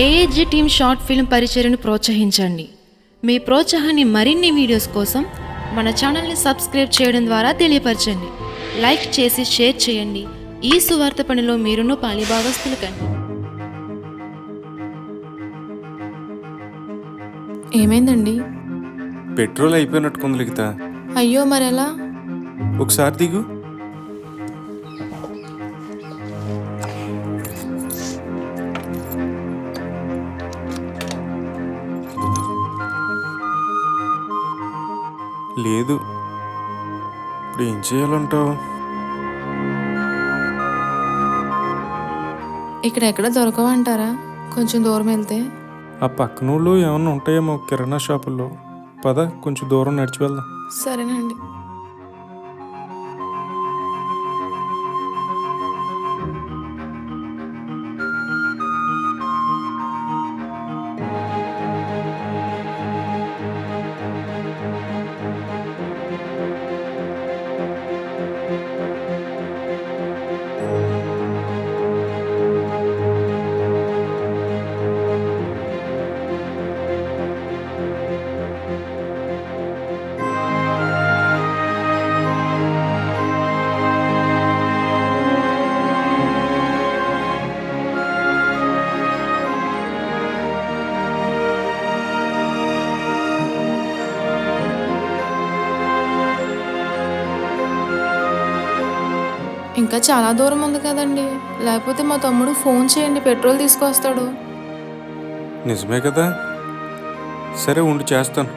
AAG team short film పరిచయను ప్రోత్సహించండి. మీ ప్రోత్సాహాన్ని మరిన్ని వీడియోస్ కోసం మన ఛానల్ని సబ్స్క్రైబ్ చేయడం ద్వారా తెలియపరచండి. లైక్ చేసి షేర్ చేయండి. ఈ సువార్త పనిలో మీరును పాలిభాగస్తులు కండి. ఏమైందండి? పెట్రోల్ అయిపోయినట్టుకుంది లిఖిత. అయ్యో మరెలా? ఒకసారి దిగు. లేదు. ఇప్పుడు ఏం చేయాలంటావు? ఇక్కడ ఎక్కడ దొరకవంటారా? కొంచెం దూరం వెళ్తే. ఆ పక్కనోళ్ళు ఏమన్నా ఉంటాయేమో కిరాణా షాపుల్లో. పద కొంచెం దూరం నడిచి వెళ్దాం. సరేనండి. ఇంకా చాలా దూరం ఉంది కదండి. లేకపోతే మా తమ్ముడు ఫోన్ చేయండి పెట్రోల్ తీసుకొస్తాడు. నిజమే కదా? సరే ఉండి చేస్తాను.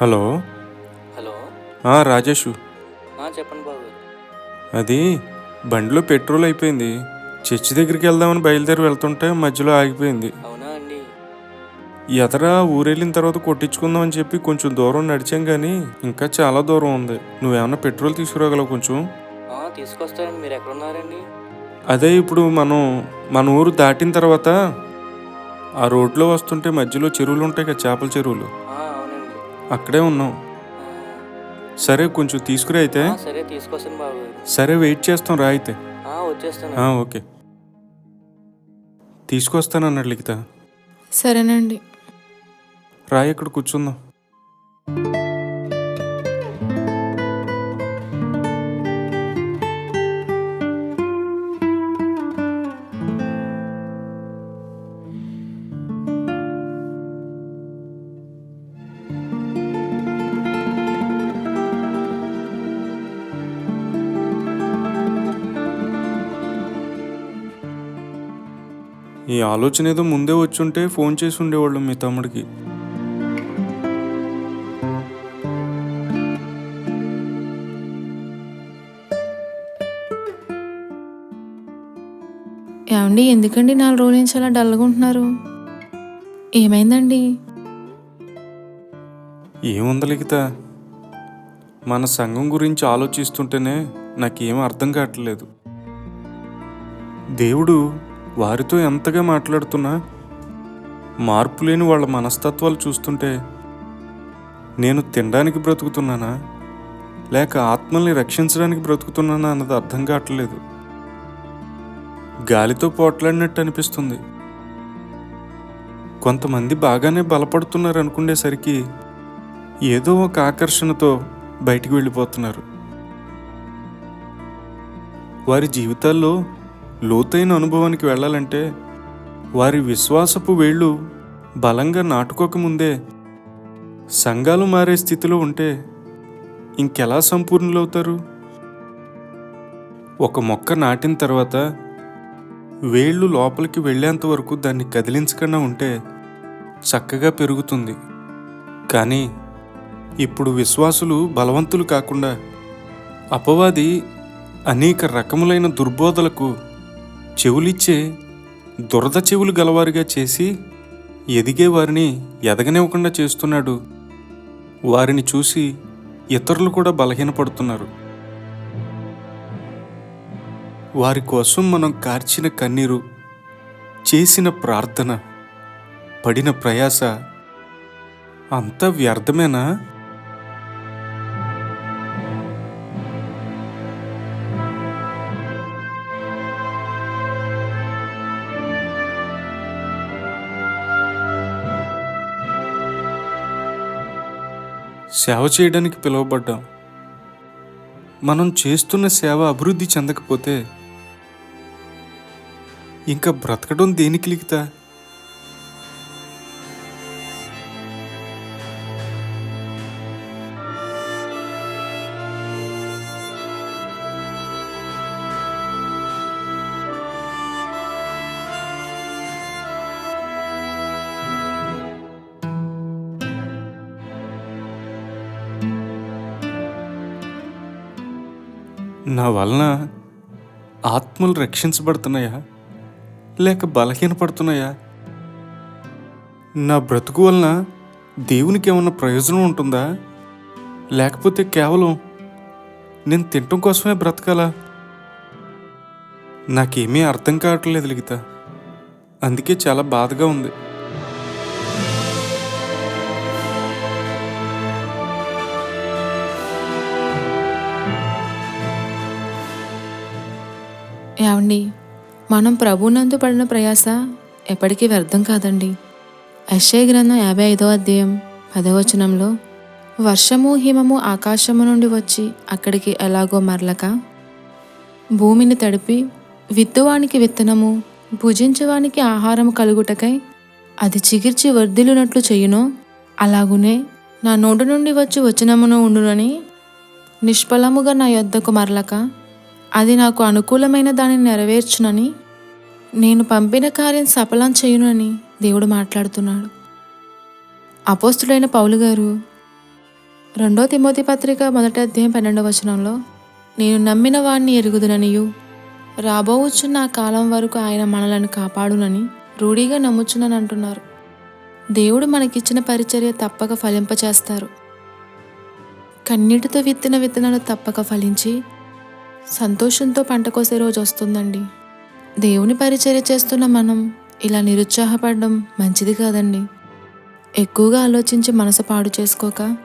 హలో? హలో? ఆ, రాజేషు. ఆ, చెప్పండి బాబు. అది బండిలో పెట్రోల్ అయిపోయింది. చర్చి దగ్గరికి వెళ్దామని బయలుదేరి వెళ్తుంటే మధ్యలో ఆగిపోయింది. అవునా? ఎదరా ఊరెళ్ళిన తర్వాత కొట్టించుకుందామని చెప్పి కొంచెం దూరం నడిచాం కానీ ఇంకా చాలా దూరం ఉంది. నువ్వేమన్నా పెట్రోల్ తీసుకురాగలవు కొంచెం? ఆ, తీసుకొస్తానండి. మీరు ఎక్కడ ఉన్నారండి? అదే ఇప్పుడు మనం మన ఊరు దాటిన తర్వాత ఆ రోడ్లో వస్తుంటే మధ్యలో చెరువులు ఉంటాయి కదా చేపల చెరువులు. అక్కడే ఉన్నాం. సరే కొంచెం తీసుకురా అయితే. ఆ, సరే తీసుకొస్తాను బాబు. సరే వెయిట్ చేస్తాం రా అయితే. ఆ, వచ్చేస్తాను. ఆ, ఓకే. తీసుకొస్తానన్నాడు లిఖిత. సరేనండి. రా ఇక్కడ కూర్చుందాం. ఈ ఆలోచన ఏదో ముందే వచ్చుంటే ఫోన్ చేసి ఉండేవాళ్ళం మీ తమ్ముడికి. ఏమండి ఎందుకండి నాలుగు రోజుల నుంచి అలా డల్గా ఉంటున్నారు? ఏమైందండి? ఏముంది లిఖిత? మన సంఘం గురించి ఆలోచిస్తుంటేనే నాకేం అర్థం కావట్లేదు. దేవుడు వారితో ఎంతగా మాట్లాడుతున్నా మార్పు లేని వాళ్ళ మనస్తత్వాలు చూస్తుంటే నేను తినడానికి బ్రతుకుతున్నానా? లేక ఆత్మల్ని రక్షించడానికి బ్రతుకుతున్నానా అన్నది అర్థం కావట్లేదు. గాలితో పోట్లాడినట్టు అనిపిస్తుంది కొంతమంది బాగానే బలపడుతున్నారు అనుకునేసరికి ఏదో ఒక ఆకర్షణతో బయటికి వెళ్ళిపోతున్నారు. వారి జీవితాల్లో లోతైన అనుభవానికి వెళ్ళాలంటే వారి విశ్వాసపు వేళ్ళు బలంగా నాటుకోకముందే సంఘాలు మారే స్థితిలో ఉంటే ఇంకెలా సంపూర్ణులవుతారు? ఒక మొక్క నాటిన తర్వాత వేళ్ళు లోపలికి వెళ్ళేంత వరకు దాన్ని కదిలించకుండా ఉంటే చక్కగా పెరుగుతుంది. కానీ ఇప్పుడు విశ్వాసులు బలవంతులు కాకుండా అపవాది అనేక రకములైన దుర్బోధలకు చెవులిచ్చే దురద చెవులు గలవారిగా చేసి ఎదిగే వారిని ఎదగనివ్వకుండా చేస్తున్నాడు. వారిని చూసి ఇతరులు కూడా బలహీనపడుతున్నారు. వారి కోసం మనం కార్చిన కన్నీరు చేసిన ప్రార్థన పడిన ప్రయాస అంత వ్యర్థమేనా? సేవ చేయడానికి పిలువబడ్డాం. మనం చేస్తున్న సేవ అభివృద్ధి చెందకపోతే ఇంకా బ్రతకడం దేనికి లిఖితా? నా వలన ఆత్మలు రక్షించబడుతున్నాయా? లేక బలహీనపడుతున్నాయా నా బ్రతుకు వలన దేవునికి ఏమన్నా ప్రయోజనం ఉంటుందా? లేకపోతే కేవలం నేను తినటం కోసమే బ్రతకాలా? నాకేమీ అర్థం కావట్లేదు లిగిత అందుకే చాలా బాధగా ఉంది. ఏమండి? మనం ప్రభునందు పడిన ప్రయాస ఎప్పటికీ వ్యర్థం కాదండి. యశ్ఐ గ్రంథం యాభై ఐదో అధ్యాయం పదవచనంలో వర్షము హిమము ఆకాశము నుండి వచ్చి అక్కడికి ఎలాగో మరలక భూమిని తడిపి విత్తువానికి విత్తనము భుజించవానికి ఆహారము కలుగుటకై అది చిగిర్చి వర్ధిల్లునట్లు చెయ్యునో అలాగునే నా నోటి నుండి వచ్చి వచనమును ఉండునని నిష్ఫలముగా నా యొద్దకు మరలక అది నాకు అనుకూలమైన దానిని నెరవేర్చునని నేను పంపిన కార్యం సఫలం చేయునని దేవుడు మాట్లాడుతున్నాడు. అపోస్తుడైన పౌలు గారు రెండో తిమోతి పత్రిక మొదటి అధ్యాయం పన్నెండవ వచనంలో నేను నమ్మిన వాణ్ణి ఎరుగుదుననియు రాబోవచ్చున్న ఆ కాలం వరకు ఆయన మనలను కాపాడునని రూఢీగా నమ్ముచునని అంటున్నారు దేవుడు మనకిచ్చిన పరిచర్య తప్పక ఫలింపచేస్తారు. కన్నీటితో విత్తిన విత్తనాలు తప్పక ఫలించి సంతోషంతో పంట కోసే రోజు వస్తుందండి. దేవుని పరిచర్య చేస్తున్న మనం ఇలా నిరుత్సాహపడడం మంచిది కాదండి. ఎక్కువగా ఆలోచించి మనసు పాడు చేసుకోక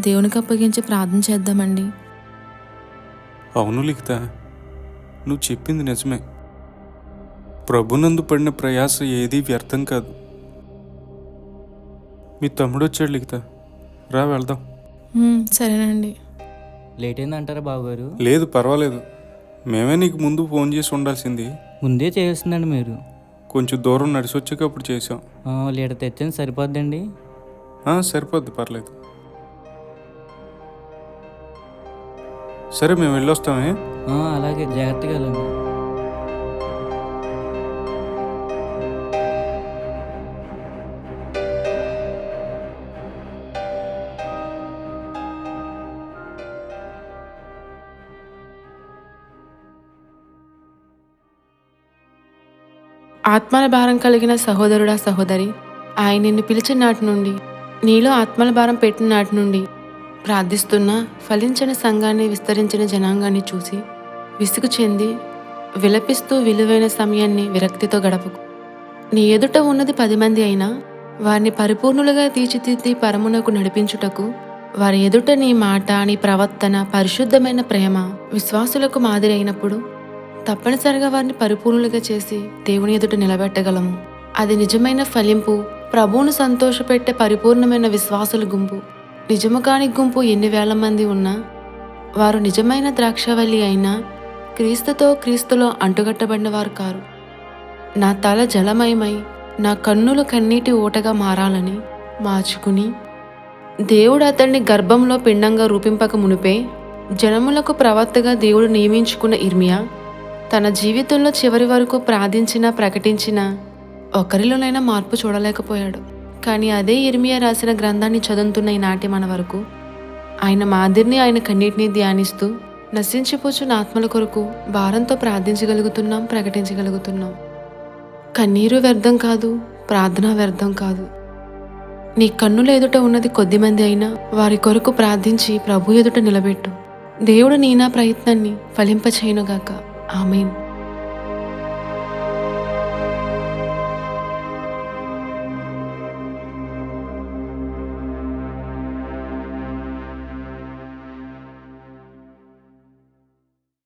దేవునికి అప్పగించి ప్రార్థన చేద్దామండి. అవును లిఖిత నువ్వు చెప్పింది నిజమే. ప్రభునందు పడిన ప్రయాస ఏదీ వ్యర్థం కాదు. మీ తమ్ముడు వచ్చాడు లిఖిత. రా వెళ్దాం. సరేనండి. లేట్ అయిందంటారా బావగారు లేదు పర్వాలేదు. మేమే నీకు ముందు ఫోన్ చేసి ఉండాల్సింది. ముందే చేస్తుందండి మీరు. కొంచెం దూరం నడిచి వచ్చాక అప్పుడు చేసాం ఆ, లీటర్ తెచ్చింది సరిపోద్దండి? ఆ, సరిపోద్ది పర్లేదు. సరే మేము వెళ్ళొస్తామే. ఆ, అలాగే. జాగ్రత్తగా వెళ్ళండి. ఆత్మల భారం కలిగిన సహోదరుడా సహోదరి ఆయన నిన్ను పిలిచిన నాటి నుండి నీలో ఆత్మల భారం పెట్టిన నాటి నుండి ప్రార్థిస్తున్న ఫలించని సంఘాన్ని విస్తరించిన జనాంగాన్ని చూసి విసుగు చెంది విలపిస్తూ విలువైన సమయాన్ని విరక్తితో గడపకు. నీ ఎదుట ఉన్నది పది మంది అయినా వారిని పరిపూర్ణులుగా తీర్చిదిద్ది పరమునకు నడిపించుటకు వారి ఎదుట నీ మాట నీ ప్రవర్తన పరిశుద్ధమైన ప్రేమ విశ్వాసులకు మాదిరి అయినప్పుడు తప్పనిసరిగా వారిని పరిపూర్ణులుగా చేసి దేవుని ఎదుట నిలబెట్టగలము. అది నిజమైన ఫలింపు ప్రభువును సంతోషపెట్టే పరిపూర్ణమైన విశ్వాసుల గుంపు. నిజము కాని గుంపు ఎన్ని వేల మంది ఉన్నా వారు నిజమైన ద్రాక్షవల్లి అయినా క్రీస్తుతో క్రీస్తులో అంటుగట్టబడిన వారు కారు. నా తల జలమయమై నా కన్నులు కన్నీటి ఊటగా మారాలని మార్చుకుని దేవుడు అతన్ని గర్భంలో పిండంగా రూపింపక మునిపే జనములకు ప్రవక్తగా దేవుడు నియమించుకున్న ఇర్మియా తన జీవితంలో చివరి వరకు ప్రార్థించిన ప్రకటించిన ఒకరిలోనైనా మార్పు చూడలేకపోయాడు. కానీ అదే ఇర్మియా రాసిన గ్రంథాన్ని చదువుతున్న ఈనాటి మన వరకు ఆయన మాదిరిని ఆయన కన్నీటిని ధ్యానిస్తూ నశించిపోచున్న ఆత్మల కొరకు భారంతో ప్రార్థించగలుగుతున్నాం ప్రకటించగలుగుతున్నాం. కన్నీరు వ్యర్థం కాదు ప్రార్థన వ్యర్థం కాదు. నీ కన్నుల ఎదుట ఉన్నది కొద్దిమంది అయినా వారి కొరకు ప్రార్థించి ప్రభు ఎదుట నిలబెట్టు. దేవుడు నీ నా ప్రయత్నాన్ని ఫలింపచేయునుగాక. Amen.